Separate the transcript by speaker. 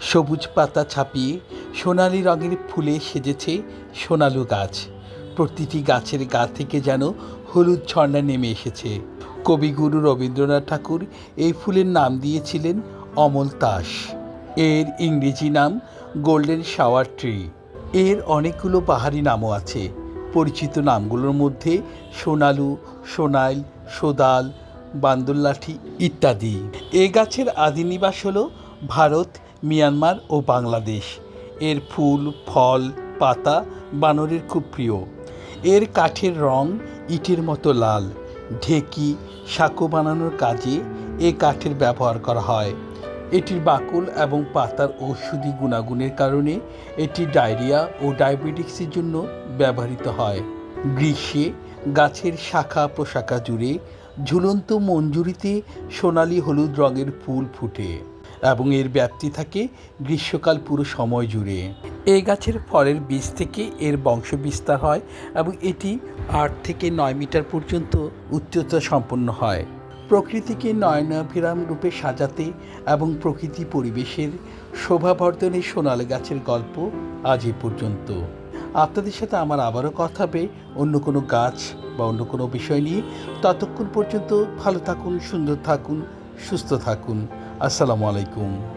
Speaker 1: সবুজ পাতা ছাপিয়ে সোনালি রঙের ফুলে সেজেছে সোনালু গাছ। প্রতিটি গাছের গা থেকে যেন হলুদ ঝর্ণা নেমে এসেছে। কবিগুরু রবীন্দ্রনাথ ঠাকুর এই ফুলের নাম দিয়েছিলেন অমল তাস এর ইংরেজি নাম গোল্ডেন শাওয়ার ট্রি। এর অনেকগুলো পাহাড়ি নামও আছে। পরিচিত নামগুলোর মধ্যে সোনালু, সোনাইল, সোদাল, বান্দরলাঠি ইত্যাদি। এ গাছের আদি নিবাস হল ভারত মিয়ানমার ও বাংলাদেশ। এর ফুল, ফল, পাতা বানরের খুব প্রিয়। এর কাঠের রং ইটের মতো লাল। ঢেকি, সাঁকো বানানোর কাজে এ কাঠের ব্যবহার করা হয়। এটির বাকল এবং পাতার ঔষধি গুণাগুণের কারণে এটি ডায়রিয়া ও ডায়াবেটিক্সের জন্য ব্যবহৃত হয়। গ্রীষ্মে গাছের শাখা প্রশাখা জুড়ে ঝুলন্ত মঞ্জুরিতে সোনালি হলুদ রঙের ফুল ফুটে। এবং এর ব্যাপ্তি থাকে গ্রীষ্মকাল পুরো সময় জুড়ে। এই গাছের ফলের বীজ থেকে এর বংশ বিস্তার হয় এবং এটি আট থেকে নয় মিটার পর্যন্ত উচ্চতা সম্পন্ন হয়। প্রকৃতিকে নয়নাভিরাম রূপে সাজাতে এবং প্রকৃতি পরিবেশের শোভাবর্ধনে সোনালী গাছের গল্প আজ এ পর্যন্ত। আপনাদের সাথে আমার আবারও কথা হবে অন্য কোনো গাছ বা অন্য কোনো বিষয় নিয়ে। ততক্ষণ পর্যন্ত ভালো থাকুন, সুন্দর থাকুন, সুস্থ থাকুন। আসসালামু আলাইকুম